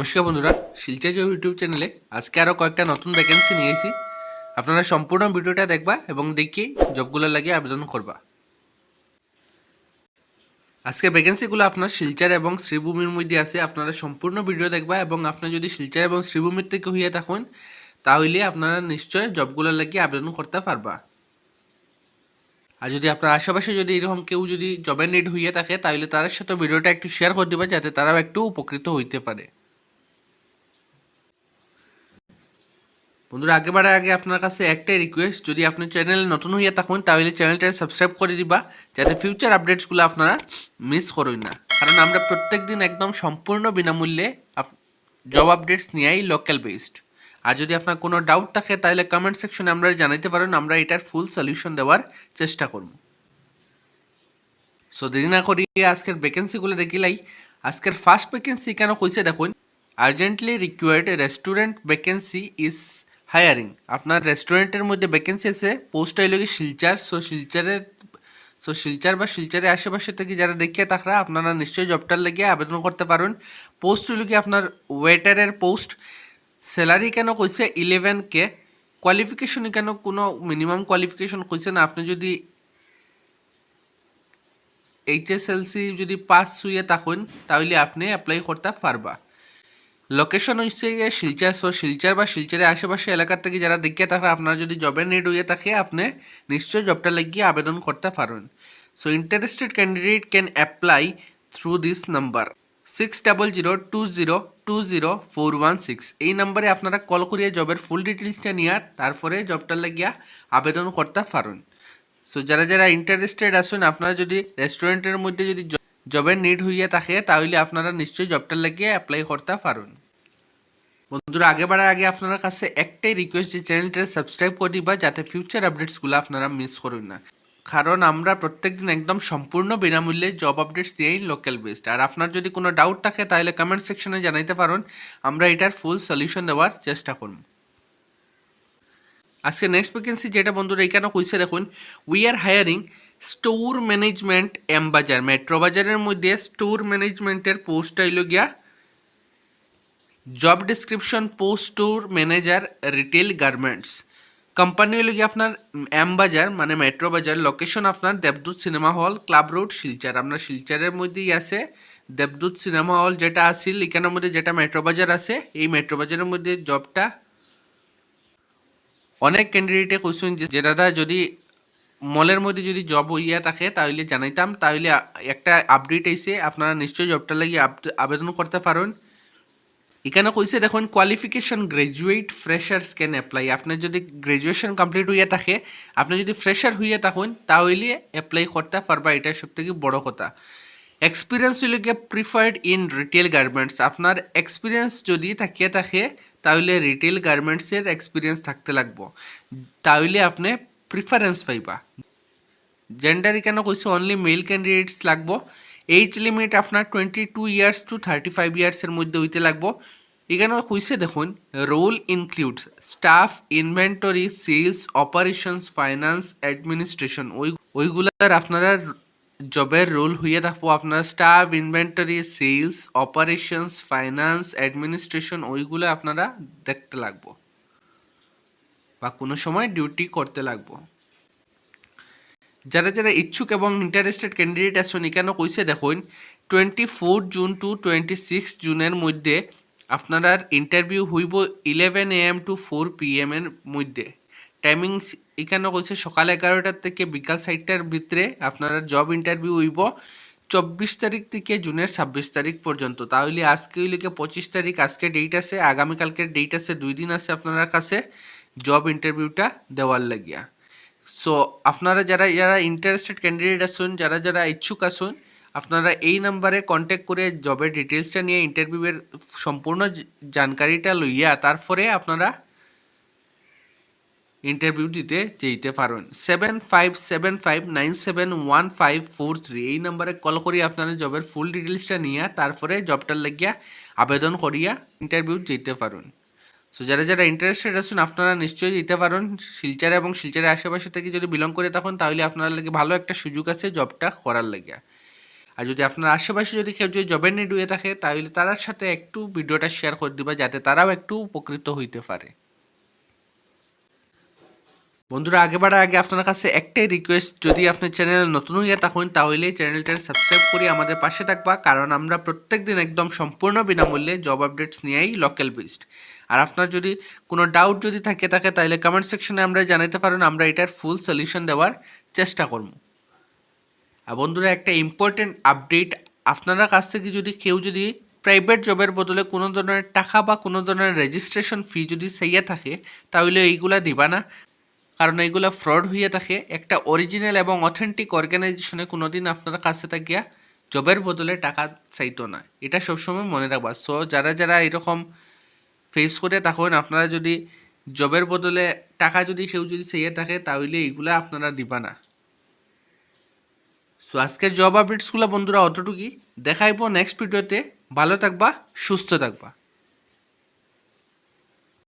নমস্কার বন্ধুরা, Silchar job YouTube চ্যানেলে আজকে আরও কয়েকটা নতুন ভ্যাকেন্সি নিয়েছি আপনারা সম্পূর্ণ ভিডিওটা দেখবা এবং দেখি জবগুলো লাগিয়ে আবেদন করবা। আজকে ভ্যাকেন্সিগুলো আপনার শিলচার এবং শ্রীভূমির মধ্যে আছে, আপনারা সম্পূর্ণ ভিডিও দেখবা এবং আপনার যদি শিলচার এবং শ্রীভূমির থেকে হইয়া থাকুন, তাহলে আপনারা নিশ্চয় জবগুলো লাগিয়ে আবেদন করতে পারবা। আর যদি আপনার আশেপাশে যদি এরকম কেউ যদি জবের নিড হইয়া থাকে, তাহলে তাদের সাথে ভিডিওটা একটু শেয়ার করে দিবা, যাতে তারাও একটু উপকৃত হইতে পারে। বন্ধুরা আগে বাড়ার আগে আপনার কাছে একটাই রিকোয়েস্ট যদি আপনি চ্যানেলে নতুন হইয়া থাকুন, তাহলে চ্যানেলটা সাবস্ক্রাইব করে দিবা, যাতে ফিউচার আপডেটসগুলো আপনারা মিস করুন না। কারণ আমরা প্রত্যেক দিন একদম সম্পূর্ণ বিনামূল্যে জব আপডেটস নিয়েই লোকাল বেসড আর যদি আপনার কোনো ডাউট থাকে, তাহলে কমেন্ট সেকশনে আমরা জানাইতে পারেন, আমরা এটার ফুল সলিউশন দেওয়ার চেষ্টা করব। সো দেরি না করি আজকের ভ্যাকেন্সিগুলো দেখিলাই আজকের ফার্স্ট ভ্যাকেন্সি কেন কইছে দেখুন urgently required restaurant vacancy is hiring আপনার রেস্টুরেন্টের মধ্যে ভ্যাকেন্সি আছে পোস্ট হইল কি শিলচার সো শিলচারের সো শিলচার বা শিলচারের আশেপাশে থেকে যারা দেখিয়ে থাকরা আপনারা নিশ্চয়ই জবটার লেগে আবেদন করতে পারেন। পোস্ট হইল কি আপনার ওয়েটারের পোস্ট স্যালারি কেন কইছে? ইলেভেন কে কোয়ালিফিকেশন কেন কোনো মিনিমাম কোয়ালিফিকেশন কইছে না? আপনি যদি এইচএসএলসি যদি পাস হইয়া থাকুন, তাহলে আপনি অ্যাপ্লাই করতে পারবা। লোকেশন হচ্ছে গিয়ে শিলচার। সো শিলচার বা শিলচারের আশেপাশে এলাকার থেকে যারা দেখিয়ে থাকে আপনার যদি জবের নিড হয়ে থাকে, আপনি নিশ্চয়ই জবটা লাগিয়ে আবেদন করতে পারেন so interested candidate can apply through this number six double zero two zero two zero four one six এই নাম্বারে আপনারা কল করিয়ে জবের ফুল ডিটেলসটা নিয়ে, তারপরে জবটা লাগিয়া আবেদন করতে পারেন সো যারা যারা ইন্টারেস্টেড আসুন আপনারা যদি রেস্টুরেন্টের মধ্যে যদি জবের নিড হইয়া থাকে, তাহলে আপনারা নিশ্চয়ই জবটা লাগিয়ে অ্যাপ্লাই করতে পারেন বন্ধুরা, আগে বাড়ার আগে আপনার কাছে একটাই রিকোয়েস্ট যে চ্যানেলটা সাবস্ক্রাইব করে দিবা, যাতে ফিউচার আপডেটসগুলো আপনারা মিস করুন না। কারণ আমরা প্রত্যেকদিন একদম সম্পূর্ণ বিনামূল্যে জব আপডেটস দিয়েই লোকাল বেসড আর আপনার যদি কোনো ডাউট থাকে, তাহলে কমেন্ট সেকশনে জানাইতে পারেন। আমরা এটার ফুল সলিউশন দেওয়ার চেষ্টা করব। আজকে নেক্সট ভ্যাকেন্সি যেটা বন্ধুরা এখানে কইছে দেখুন we are hiring store management M Bazaar metro বাজারের মধ্যে স্টোর ম্যানেজমেন্টের পোস্ট আইল গিয়া job description post store manager retail garments company হলো গিয়ে আপনার এম বাজার মানে মেট্রো বাজার লোকেশন আপনার দেবদূত cinema hall club road Silchar. আপনার শিলচারের মধ্যেই আছে দেবদূত সিনেমা হল যেটা আছিল, এখানের মধ্যে যেটা মেট্রো বাজার আছে, এই মেট্রো বাজারের মধ্যে জবটা অনেক ক্যান্ডিডেটে কইছেন যে দাদা যদি মলের মধ্যে যদি জব হইয়া থাকে, তাহলে জানাইতাম। তাহলে একটা আপডেট আইছে, আপনারা নিশ্চয়ই জবটা লাগি আবেদন করতে পারেন। এখানে কইছে, দেখুন qualification graduate freshers can apply আপনার যদি গ্রাজুয়েশন কমপ্লিট হইয়া থাকে, আপনি যদি ফ্রেশার হইয়া থাকুন তাহলে অ্যাপ্লাই করতে পারবা এটা সব থেকে বড় কথা। এক্সপিরিয়েন্স হইলে প্রিফার্ড ইন রিটেল গার্মেন্টস আপনার এক্সপিরিয়েন্স যদি থাকিয়ে থাকে তাহলে রিটেল গার্মেন্টসের এক্সপিরিয়েন্স থাকতে লাগবো। তাহলে আপনি প্রিফারেন্স পাইবা। জেন্ডার কেন কইছে অনলি মেল ক্যান্ডিডেটস লাগবো। এইজ লিমিট আপনার twenty two years to thirty five ইয়ার্সের মধ্যে হইতে লাগবো। এখানে কইছে দেখুন role includes staff inventory sales operations finance administration ওই, ওইগুলার আপনারা জবের রোল হইয়া থাকব। আপনার staff inventory sales operations finance administration ওইগুলো আপনারা দেখতে লাগবো বা কোনো সময় ডিউটি করতে লাগবো। যারা যারা ইচ্ছুক এবং ইন্টারেস্টেড ক্যান্ডিডেট আসুন এখানে কইছে দেখুন twenty four June to twenty six জুনের মধ্যে আপনার ইন্টারভিউ হইব eleven A M to four P M এর মধ্যে। টাইমিংস এখানে কইছে সকাল এগারোটার থেকে বিকাল সাতটার ভিতরে আপনারা জব ইন্টারভিউ হইব চব্বিশ তারিখ থেকে জুনের ছাব্বিশ তারিখ পর্যন্ত। তাহলে আজকে হইলে পঁচিশ তারিখ, আজকে ডেট আছে, আগামীকালকের ডেট আছে, দুই দিন আছে আপনার কাছে জব ইন্টারভিউটা দেওয়ার লাগিয়া। সো আপনারা যারা যারা ইন্টারেস্টেড ক্যান্ডিডেট আসুন, যারা যারা ইচ্ছুক আসুন, আপনারা এই নাম্বারে কন্ট্যাক্ট করে জবের ডিটেলসটা নিয়ে ইন্টারভিউয়ের সম্পূর্ণ জানকারিটা লইয়া তারপরে আপনারা ইন্টারভিউ দিতে যেতে পারেন seven five seven five nine seven one five four three এই নাম্বারে কল করি আপনারা জবের ফুল ডিটেলসটা নিয়ে তারপরে জবটার লাগিয়া আবেদন করিয়া ইন্টারভিউ যেতে পারেন। সো যারা যারা ইন্টারেস্টেড আছেন, আপনারা নিশ্চয়ই দিতে পারেন। শিলচারে এবং শিলচারের আশেপাশে থেকে যদি বিলং করে থাকেন, তাহলে আপনার লাগে ভালো একটা সুযোগ আছে জবটা করার লাগে। আর যদি আপনার আশেপাশে যদি কেউ যদি জবের নিড হয়ে থাকে, তাহলে তার সাথে একটু ভিডিওটা শেয়ার করে দিবা, যাতে তারাও একটু উপকৃত হইতে পারে। বন্ধুরা আগে বাড়ার আগে আপনার কাছে একটাই রিকোয়েস্ট যদি আপনি চ্যানেল নতুন হইয়া থাকুন তাহলে চ্যানেলটা সাবস্ক্রাইব করে আমাদের পাশে থাকবা, কারণ আমরা প্রত্যেক দিন একদম সম্পূর্ণ বিনামূল্যে জব আপডেটস নিয়েই লোকাল বেসড আর আপনার যদি কোনো ডাউট যদি থাকে থাকে, তাহলে কমেন্ট সেকশনে আমরা জানাতে পারেন আমরা এটার ফুল সলিউশন দেওয়ার চেষ্টা করব। আর বন্ধুরা, একটা ইম্পর্টেন্ট আপডেট আপনারা কাছ থেকে যদি কেউ যদি প্রাইভেট জবের বদলে কোনো ধরনের টাকা বা কোনো ধরনের রেজিস্ট্রেশন ফি যদি সেইয়া থাকে, তাহলে এইগুলা দিবা না। কারণ এইগুলা ফ্রড হইয়া থাকে। একটা অরিজিনাল এবং অথেন্টিক অর্গানাইজেশনে কোনোদিন আপনার কাছে থাকিয়া জবের বদলে টাকা চাইতো না। এটা সবসময় মনে রাখবা। সো যারা যারা এরকম ফেস করে তখন আপনারা যদি জবের বদলে টাকা যদি কেউ যদি চাইয়ে থাকে, তাহলে এইগুলা আপনারা দিবা না। সো আজকের জব আপডেটসগুলো বন্ধুরা অতটুকুই। দেখাইবো নেক্সট ভিডিওতে ভালো থাকবা, সুস্থ থাকবা।